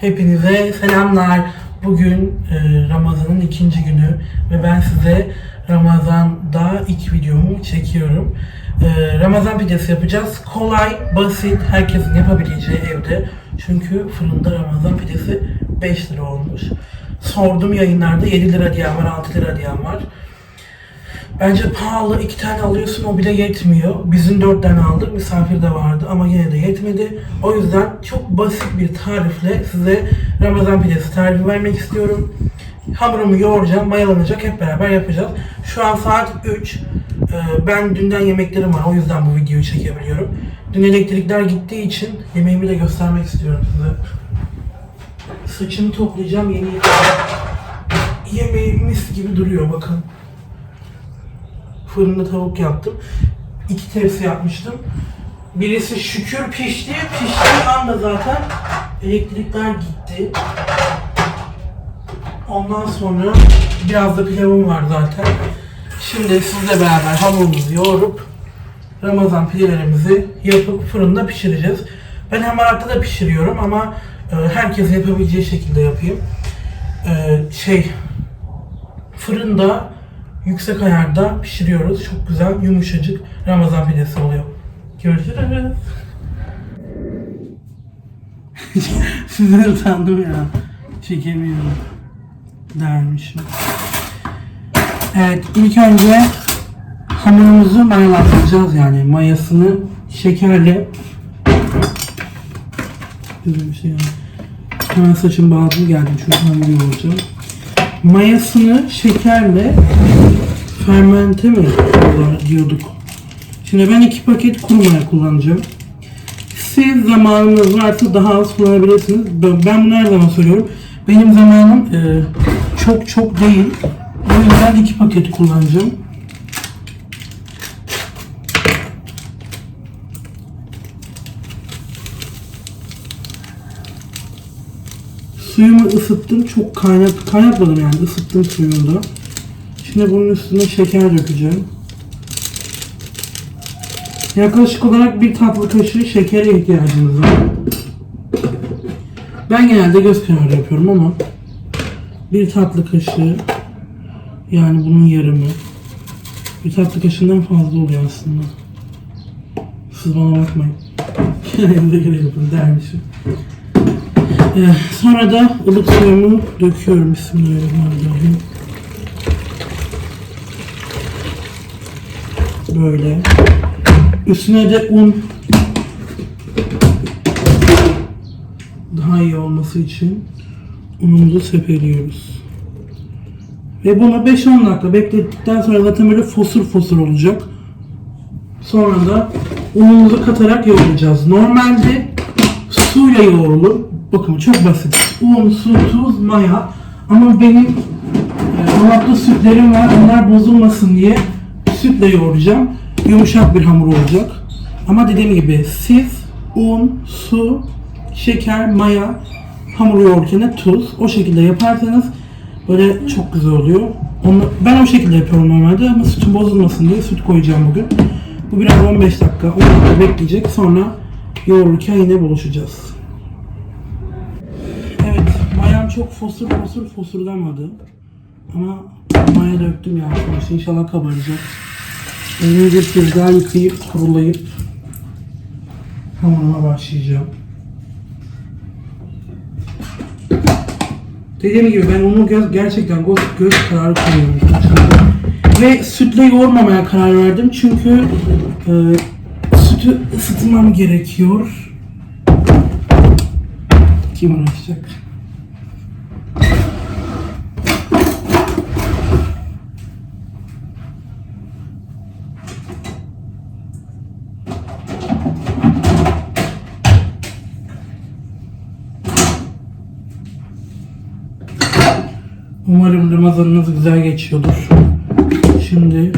Hepinize selamlar. Bugün e, Ramazan'ın ikinci günü ve ben size Ramazan'da ilk videomu çekiyorum. E, Ramazan pidesi yapacağız. Kolay, basit, herkesin yapabileceği evde. Çünkü fırında Ramazan pidesi 5 lira olmuş. Sordum yayınlarda 7 lira diyen var, 6 lira diyen var. Bence pahalı. iki tane alıyorsun o bile yetmiyor. Bizim dört tane aldık. Misafir de vardı ama yine de yetmedi. O yüzden çok basit bir tarifle size Ramazan pidesi tarifi vermek istiyorum. Hamurumu yoğuracağım, mayalanacak. Hep beraber yapacağız. Şu an saat 3. Ee, ben dünden yemeklerim var. O yüzden bu videoyu çekebiliyorum. Dün elektrikler gittiği için yemeğimi de göstermek istiyorum size. Saçımı toplayacağım. Yeni yemeğim mis gibi duruyor bakın fırında tavuk yaptım. İki tepsi yapmıştım. Birisi şükür pişti. Piştiği anda zaten elektrikler gitti. Ondan sonra biraz da pilavım var zaten. Şimdi sizle beraber hamurumuzu yoğurup Ramazan pidelerimizi yapıp fırında pişireceğiz. Ben hamaratlı da pişiriyorum ama e, herkesin yapabileceği şekilde yapayım. E, şey fırında yüksek ayarda pişiriyoruz. Çok güzel, yumuşacık Ramazan pidesi oluyor. Görüşürüz. Sizden utandım ya. Çekemiyorum. Dermişim. Evet, ilk önce hamurumuzu mayalandıracağız yani. Mayasını şekerle Böyle bir şey yani. Hemen saçım bağlı geldim çünkü hamuru yoğuracağım. Mayasını şekerle fermente mi diyorduk. Şimdi ben iki paket kuru maya kullanacağım. Siz zamanınız varsa daha az kullanabilirsiniz. Ben bunu her zaman söylüyorum. Benim zamanım e, çok çok değil. O yüzden iki paket kullanacağım. Suyumu ısıttım. Çok kaynat kaynatmadım yani. ısıttım suyunu da. Şimdi bunun üstüne şeker dökeceğim. Yaklaşık olarak bir tatlı kaşığı şekere ihtiyacımız var. Ben genelde göz kararı yapıyorum ama bir tatlı kaşığı yani bunun yarımı bir tatlı kaşığından fazla oluyor aslında. Siz bana bakmayın. Evde göre yapın dermişim. Ee, sonra da ılık suyumu döküyorum. Bismillahirrahmanirrahim. Böyle. Üstüne de un. Daha iyi olması için unumuzu sepeliyoruz. Ve bunu 5-10 dakika beklettikten sonra zaten böyle fosur fosur olacak. Sonra da unumuzu katarak yoğuracağız. Normalde suyla yoğrulur. Bakın çok basit. Un, su, tuz, maya. Ama benim e, sütlerim var. Onlar bozulmasın diye sütle yoğuracağım. Yumuşak bir hamur olacak. Ama dediğim gibi siz un, su, şeker, maya, hamur yoğururken de tuz o şekilde yaparsanız böyle çok güzel oluyor. Onu, ben o şekilde yapıyorum normalde ama sütün bozulmasın diye süt koyacağım bugün. Bu biraz 15 dakika, 10 dakika bekleyecek. Sonra yoğururken yine buluşacağız. Çok fosur fosur fosurlamadı. Ama maya döktüm yani sonuçta inşallah kabaracak. Elimi bir kez yıkayıp kurulayıp hamuruma başlayacağım. Dediğim gibi ben onu göz, gerçekten göz, göz kararı koyuyorum. Ve sütle yoğurmamaya karar verdim çünkü e, sütü ısıtmam gerekiyor. Kim uğraşacak? Umarım Ramazanınız güzel geçiyordur. Şimdi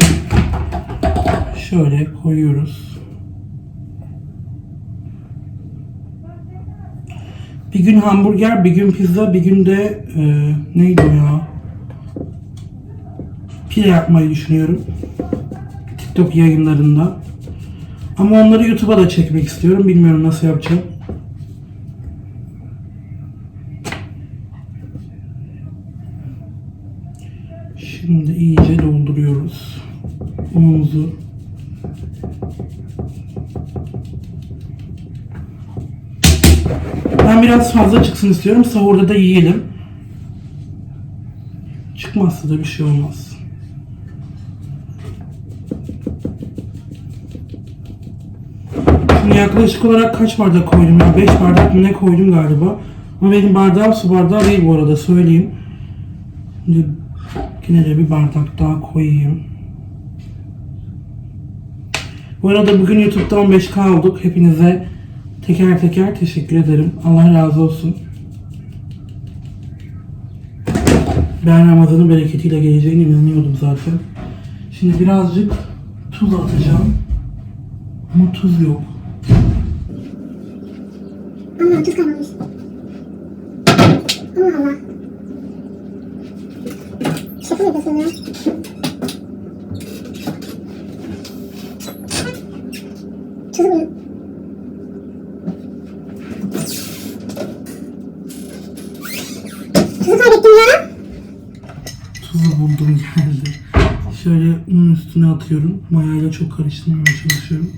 şöyle koyuyoruz. Bir gün hamburger, bir gün pizza, bir gün de e, neydi ya? Pide yapmayı düşünüyorum. TikTok yayınlarında. Ama onları YouTube'a da çekmek istiyorum. Bilmiyorum nasıl yapacağım. Şimdi iyice dolduruyoruz unumuzu. Ben biraz fazla çıksın istiyorum. Sahurda da yiyelim. Çıkmazsa da bir şey olmaz. Şimdi yaklaşık olarak kaç bardak koydum ya? 5 bardak mı ne koydum galiba. Ama benim bardağım su bardağı değil bu arada söyleyeyim. Şimdi yine de bir bardak daha koyayım. Bu arada bugün YouTube'da 15K olduk. Hepinize teker teker teşekkür ederim. Allah razı olsun. Ben Ramazan'ın bereketiyle geleceğine inanıyordum zaten. Şimdi birazcık tuz atacağım. Ama tuz yok. Allah tuz kalmamış. Allah Allah. Şaka mı yapıyorsun ya? Tuzu buluyorum. Tuzu kaybettim ya. Tuzu buldum geldi. Şöyle unun üstüne atıyorum. Mayayla çok karıştırmamaya çalışıyorum.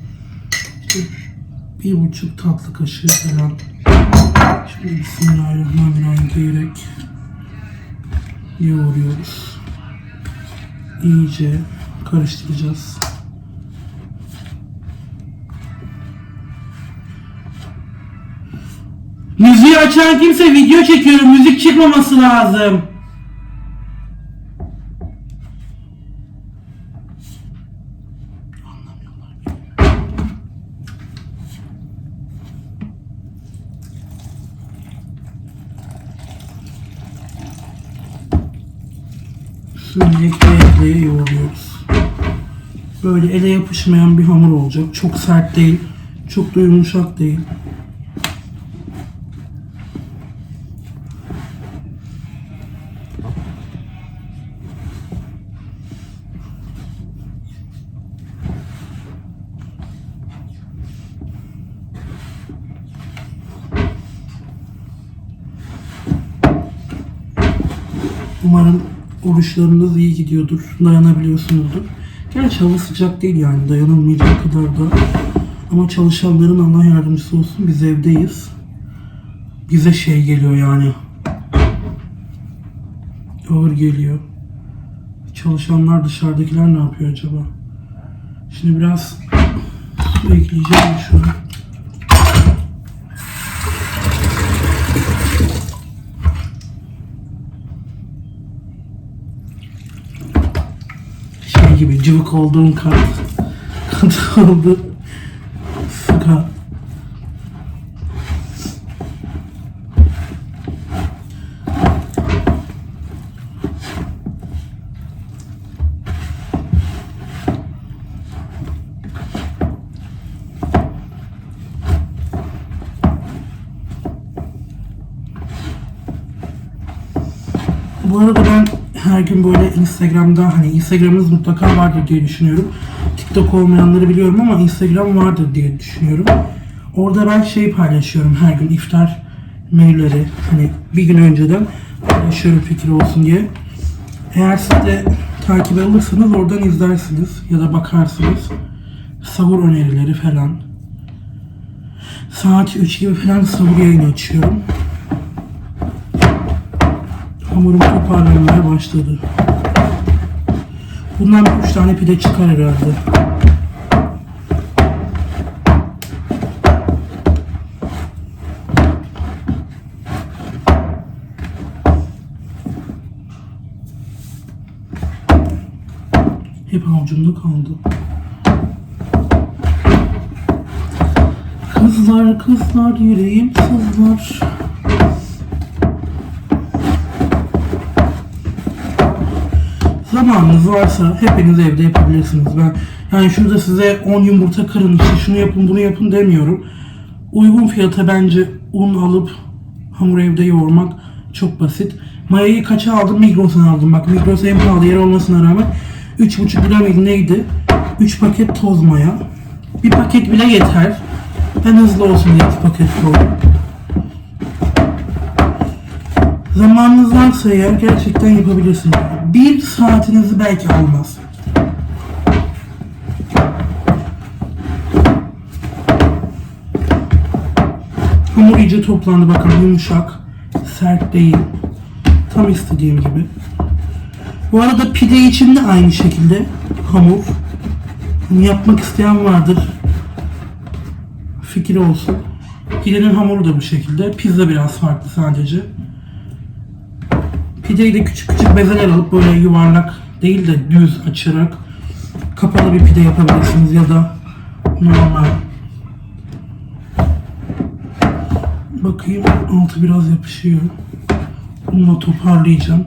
İşte bir buçuk tatlı kaşığı falan. Şimdi Bismillahirrahmanirrahim diyerek yoğuruyoruz. İyice karıştıracağız. Müziği açan kimse video çekiyorum. Müzik çıkmaması lazım. Ekleye ekleye yoğuruyoruz. Böyle ele yapışmayan bir hamur olacak. Çok sert değil. Çok da yumuşak değil. Umarım oruçlarınız iyi gidiyordur, dayanabiliyorsunuzdur. Gerçi hava sıcak değil yani dayanılmayacak kadar da. Ama çalışanların Allah yardımcısı olsun biz evdeyiz. Bize şey geliyor yani. Ağır geliyor. Çalışanlar dışarıdakiler ne yapıyor acaba? Şimdi biraz su ekleyeceğim şuna. şey gibi cıvık olduğum kat oldu. Su kat. Bu arada ben her gün böyle Instagram'da hani Instagram'ınız mutlaka vardır diye düşünüyorum. TikTok olmayanları biliyorum ama Instagram vardır diye düşünüyorum. Orada ben şeyi paylaşıyorum her gün iftar menüleri hani bir gün önceden paylaşıyorum fikir olsun diye. Eğer siz de takip alırsanız oradan izlersiniz ya da bakarsınız. Sahur önerileri falan. Saat 3 gibi falan sahur yayını açıyorum. Hamurum toparlanmaya başladı. Bundan bir üç tane pide çıkar herhalde. Hep avucumda kaldı. Kızlar kızlar yüreğim sızlar. Zamanınız varsa hepiniz evde yapabilirsiniz. Ben yani şurada size 10 yumurta kırın işte şunu yapın bunu yapın demiyorum. Uygun fiyata bence un alıp hamur evde yoğurmak çok basit. Mayayı kaça aldım? Migros'tan aldım. Bak Migros en pahalı yer olmasına rağmen 3,5 lira mıydı neydi? 3 paket toz maya. Bir paket bile yeter. Ben hızlı olsun diye 2 paket koydum. Zamanınız varsa eğer gerçekten yapabilirsiniz. Bir saatinizi belki almaz. Hamur iyice toplandı bakın yumuşak, sert değil. Tam istediğim gibi. Bu arada pide için de aynı şekilde hamur. Yapmak isteyen vardır. Fikir olsun. Pidenin hamuru da bu şekilde. Pizza biraz farklı sadece. Pideyi de küçük küçük bezeler alıp böyle yuvarlak değil de düz açarak kapalı bir pide yapabilirsiniz ya da normal. Bakayım altı biraz yapışıyor. Bununla toparlayacağım.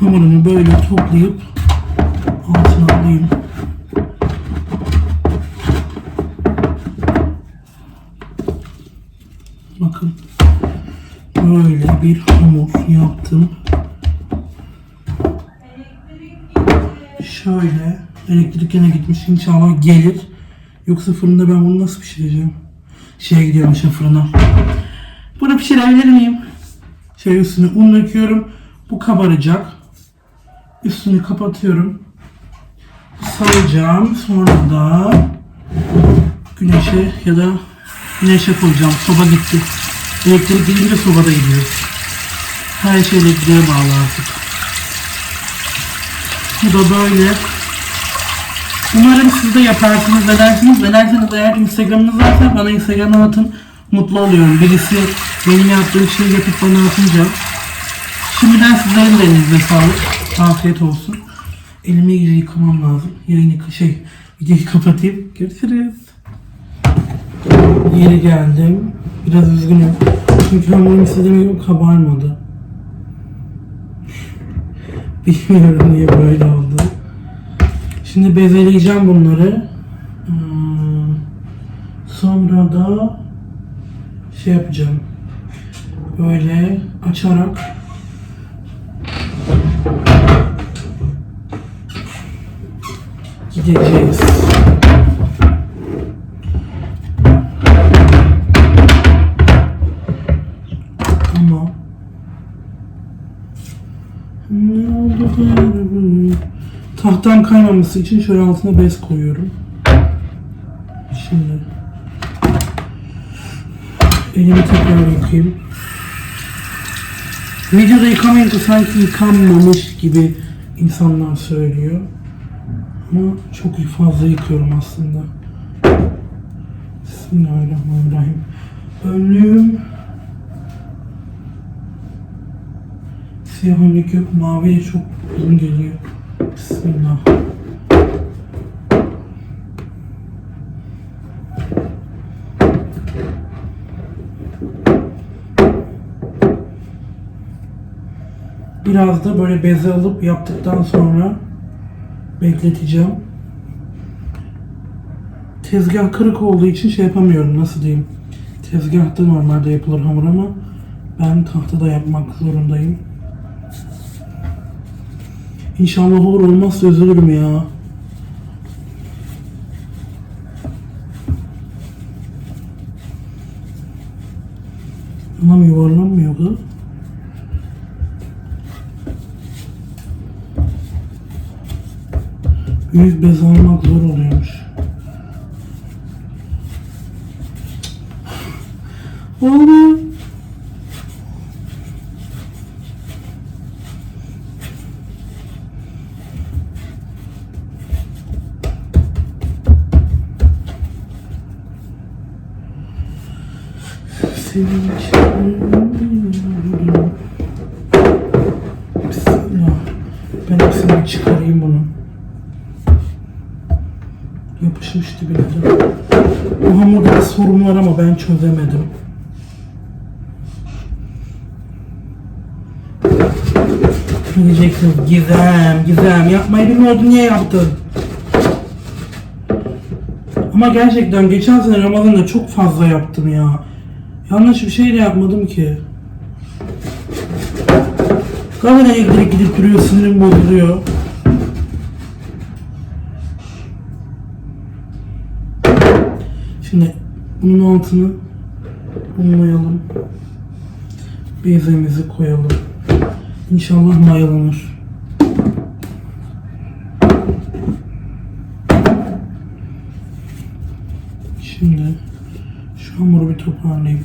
Hamurumu böyle toplayıp alayım. Bakın böyle bir hamur yaptım. Şöyle elektrik yine gitmiş inşallah gelir. Yoksa fırında ben bunu nasıl pişireceğim? Şeye gidiyormuşum fırına. Bunu pişirebilir miyim? Şey üstüne un döküyorum. Bu kabaracak. Üstünü kapatıyorum. Saracağım. Sonra da güneşe ya da güneşe koyacağım. Soba gitti. Elektrik gidince soba da gidiyor. Her şey elektriğe bağlı artık. Bu da böyle. Umarım siz de yaparsınız, ne dersiniz? Ne derseniz eğer Instagram'ınız varsa bana Instagram'a atın. Mutlu oluyorum. Birisi benim yaptığım şeyi yapıp bana atınca. Şimdiden sizlerin de elinize sağlık. Afiyet olsun. Elimi iyice yıkamam lazım. Yayını şey, videoyu kapatayım. Görüşürüz. Geri geldim. Biraz üzgünüm. Çünkü hamurum istediğim gibi kabarmadı. Bilmiyorum niye böyle oldu. Şimdi bezeleyeceğim bunları. Hmm, Sonra da şey yapacağım. Böyle açarak gideceğiz. Ama ne oldu böyle? Tahtam kaymaması için şöyle altına bez koyuyorum. Şimdi elimi tekrar yıkayayım. Videoda yıkamayınca sanki yıkanmamış gibi insanlar söylüyor. Ama çok fazla yıkıyorum aslında. Bismillahirrahmanirrahim. Önlüğüm siyah önlük yok. Maviye çok uzun geliyor. Bismillah. Biraz da böyle beze alıp yaptıktan sonra bekleteceğim. Tezgah kırık olduğu için şey yapamıyorum nasıl diyeyim. Tezgahta normalde yapılır hamur ama ben tahtada yapmak zorundayım. İnşallah olur olmazsa üzülürüm ya. Anam yuvarlanmıyor da. Büyük bez almak zor oluyormuş. Olmuyor. Yapışmıştı bile de. Bu hamurda sorun var ama ben çözemedim. Diyeceksiniz Gizem, Gizem yapmayı bilmiyordun niye yaptın? Ama gerçekten geçen sene Ramazan'da çok fazla yaptım ya. Yanlış bir şey de yapmadım ki. Kadın elektrik gidip duruyor, sinirim bozuluyor. Şimdi bunun altını unlayalım. Bezemizi koyalım. İnşallah mayalanır. Şimdi şu hamuru bir toparlayayım.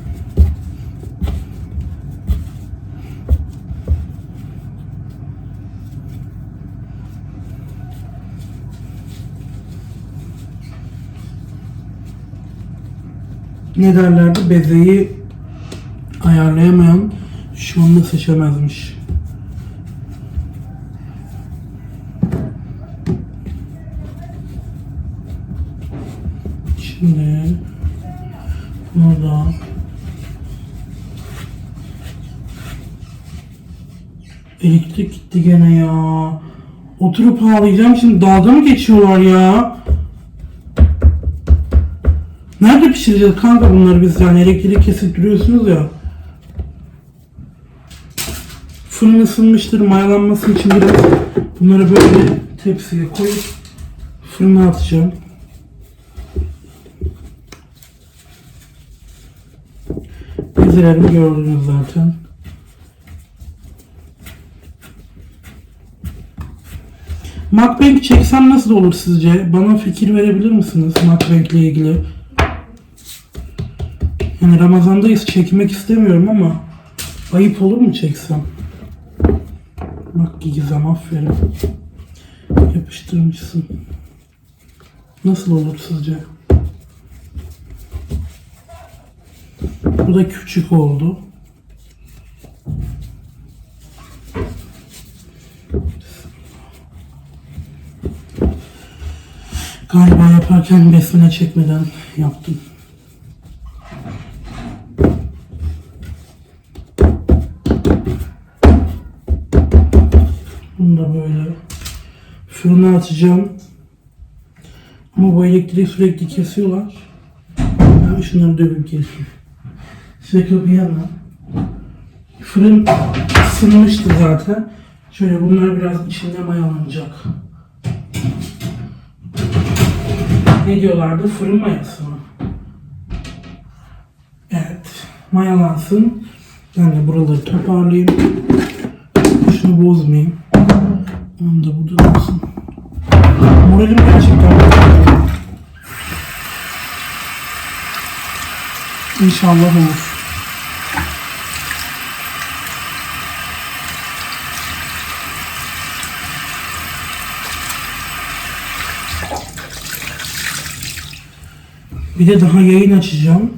Ne derlerdi? Bezeyi ayarlayamayan şu anda seçemezmiş. Şimdi burada elektrik gitti gene ya. Oturup ağlayacağım şimdi dalga mı geçiyorlar ya? Pişireceğiz kanka bunları biz yani elektrik kesip duruyorsunuz ya. Fırın ısınmıştır mayalanması için biraz bunları böyle tepsiye koyup fırına atacağım. Bezelerimi gördünüz zaten. Macbank çeksem nasıl olur sizce? Bana fikir verebilir misiniz Macbank ile ilgili? Yani Ramazan'dayız çekmek istemiyorum ama ayıp olur mu çeksem? Bak Gizem aferin. Yapıştırmışsın. Nasıl olur sizce? Bu da küçük oldu. Galiba yaparken besmele çekmeden yaptım. Bunu da böyle fırına atacağım. Ama bu elektriği sürekli kesiyorlar. Ben şunları dövüp geleyim. Şaka bir yana. Fırın ısınmıştı zaten. Şöyle bunlar biraz içinde mayalanacak. Ne diyorlardı? Fırın mayası mı? Evet. Mayalansın. Ben de buraları toparlayayım. Şunu bozmayayım. Onu da bu durmasın. Moralim gerçekten. İnşallah olur. Bir de daha yayın açacağım.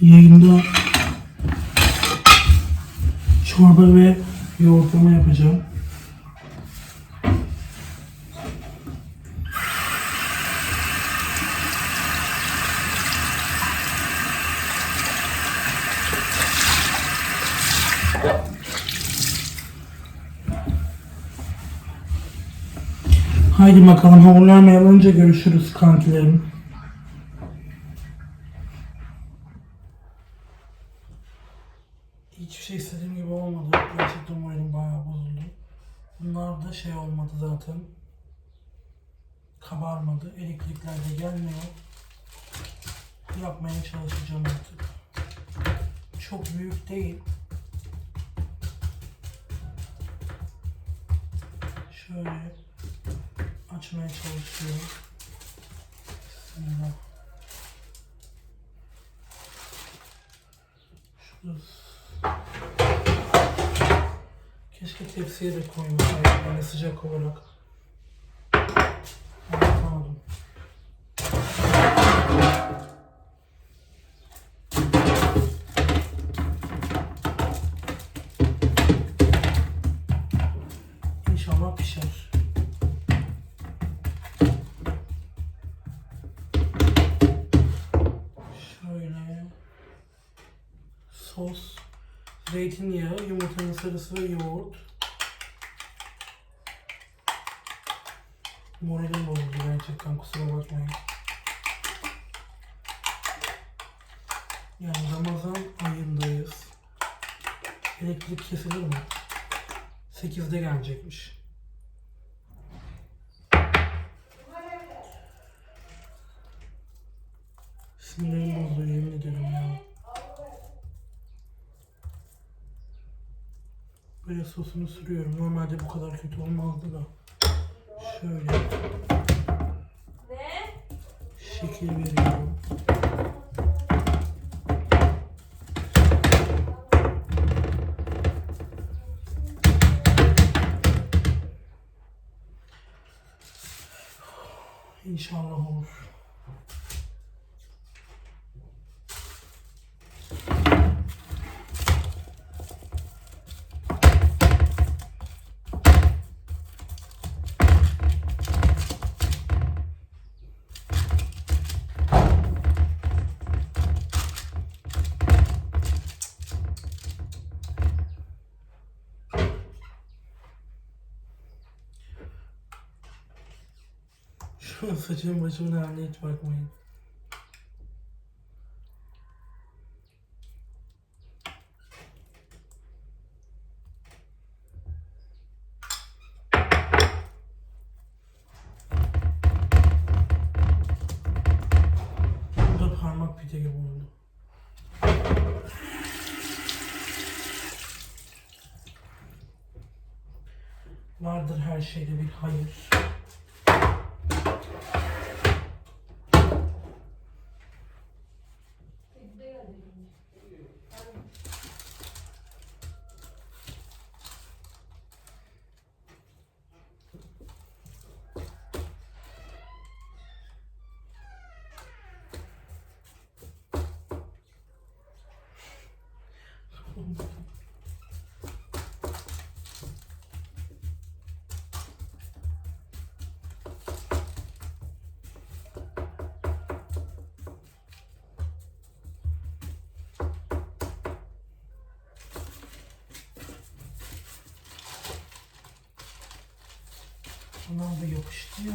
Yayında çorba ve yoğurtlama yapacağım. Haydi bakalım hamurlar mayalanınca görüşürüz kankilerim. Hiçbir şey istediğim gibi olmadı. Gerçekten moralim bayağı bozuldu. Bunlar da şey olmadı zaten. Kabarmadı. Elektrikler de gelmiyor. Yapmaya çalışacağım artık. Çok büyük değil. Şöyle açmaya çalışıyorum. Bismillah. Şurası. Keşke tepsiye de koymasaydım yani sıcak olarak. Sarısı ve yoğurt. Moralim bozuldu gerçekten kusura bakmayın. Yani Ramazan ayındayız. Elektrik kesilir mi? 8'de gelecekmiş. Şöyle sosunu sürüyorum. Normalde bu kadar kötü olmazdı da. Şöyle Ne? şekil veriyorum. İnşallah olur. Şu an saçım başımın haline hiç bakmayın. Bu da parmak. Vardır her şeyde bir hayır. Bunlar da yapıştı ya.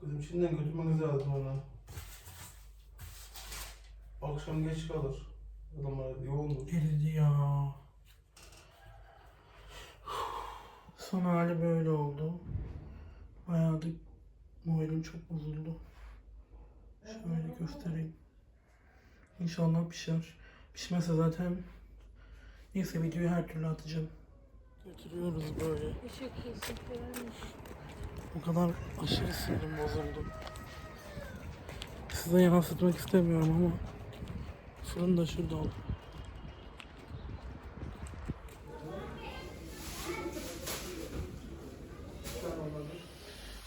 Kızım şimdiden götürmeniz lazım ona. Akşam geç kalır. Adamlar yoğundur. Eridi ya. Son hali böyle oldu. Bayağı da moralim çok bozuldu. Şöyle göstereyim. İnşallah pişer. Pişmezse zaten neyse videoyu her türlü atacağım. Götürüyoruz böyle. O kadar aşırı sinirim bozuldu. Size yansıtmak istemiyorum ama fırın da şurada oldu.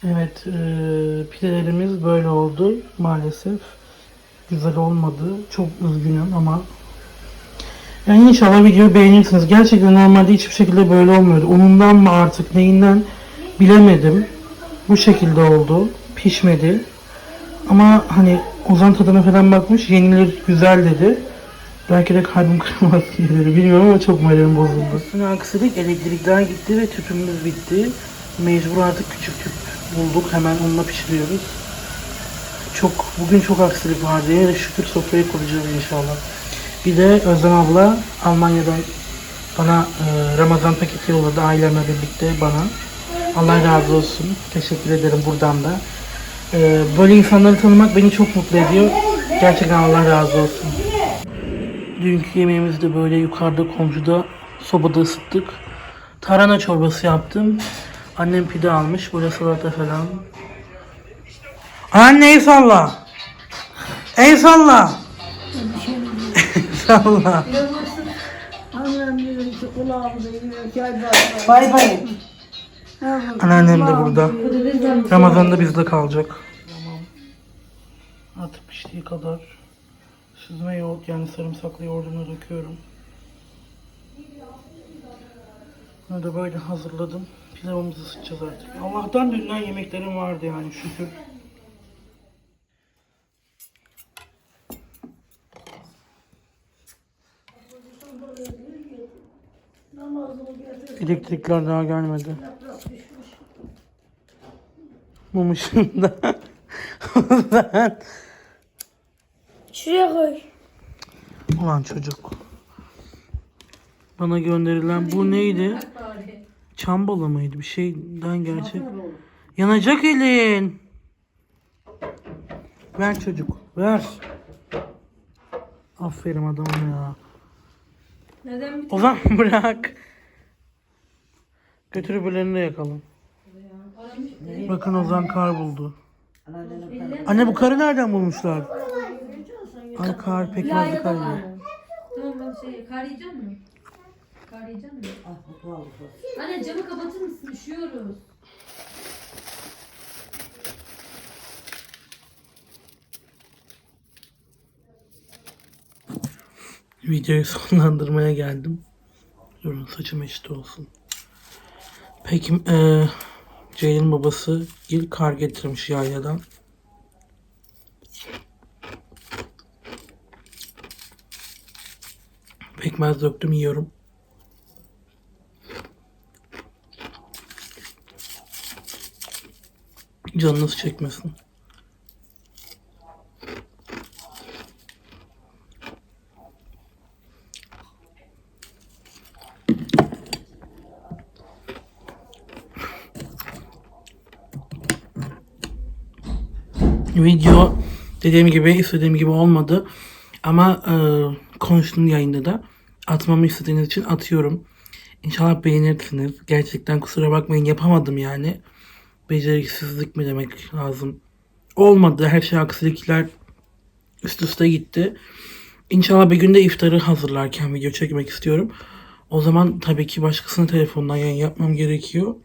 Evet, eee pidelerimiz böyle oldu maalesef. Güzel olmadı. Çok üzgünüm ama yani inşallah videoyu beğenirsiniz. Gerçekten normalde hiçbir şekilde böyle olmuyordu. Unundan mı artık neyinden bilemedim. Bu şekilde oldu. Pişmedi. Ama hani Ozan tadına falan bakmış. Yenilir güzel dedi. Belki de kalbim kırmaz gelir bilmiyorum ama çok moralim bozuldu. Üstüne aksilik elektrikler gitti ve tüpümüz bitti. Mecbur artık küçük tüp bulduk. Hemen onunla pişiriyoruz. Çok bugün çok aksilik vardı. Yine şükür sofraya kuracağız inşallah. Bir de Özlem abla Almanya'dan bana e, Ramazan paketi yolladı ailemle birlikte bana. Allah razı olsun. Teşekkür ederim buradan da. E, böyle insanları tanımak beni çok mutlu ediyor. Gerçekten Allah razı olsun. Dünkü yemeğimizi de böyle yukarıda komşuda sobada ısıttık. Tarhana çorbası yaptım. Annem pide almış. Böyle salata falan. Anne el salla. El salla. salla. Bay bay. Anneannem de burada. Ramazan'da bizde kalacak. Artık piştiği kadar süzme yoğurt yani sarımsaklı yoğurdunu döküyorum. Bunu da böyle hazırladım. Pilavımızı ısıtacağız artık. Allah'tan dünden yemeklerim vardı yani şükür. Elektrikler daha gelmedi. Mum ışığında. Yüzden Şuraya koy. Ulan çocuk. Bana gönderilen bu neydi? Çam balı mıydı? Bir şeyden gerçek. Yanacak elin. Ver çocuk. Ver. Aferin adamım ya. Neden bir Ozan bırak. Götür öbürlerini de yakalım. Bakın Ozan kar buldu. Anne bu karı nereden bulmuşlar? Ay kar pekmezli kar. yiyor. Tamam ben şey kar yiyecek misin? Kar yiyecek misin? Anne camı kapatır mısın? Üşüyoruz. Videoyu sonlandırmaya geldim. Durun saçım eşit olsun. Peki eee Ceylin babası Gil kar getirmiş yayladan. Pekmez döktüm yiyorum. Canınız çekmesin. Video dediğim gibi istediğim gibi olmadı. Ama e, konuştum yayında da. Atmamı istediğiniz için atıyorum. İnşallah beğenirsiniz. Gerçekten kusura bakmayın yapamadım yani. Beceriksizlik mi demek lazım. Olmadı. Her şey aksilikler üst üste gitti. İnşallah bir günde iftarı hazırlarken video çekmek istiyorum. O zaman tabii ki başkasının telefonundan yayın yapmam gerekiyor.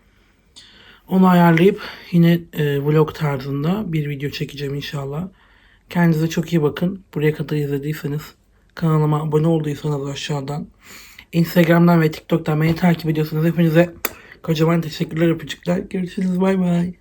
Onu ayarlayıp yine e, vlog tarzında bir video çekeceğim inşallah. Kendinize çok iyi bakın. Buraya kadar izlediyseniz kanalıma abone olduysanız aşağıdan Instagram'dan ve TikTok'tan beni takip ediyorsanız hepinize kocaman teşekkürler öpücükler. Görüşürüz bay bay.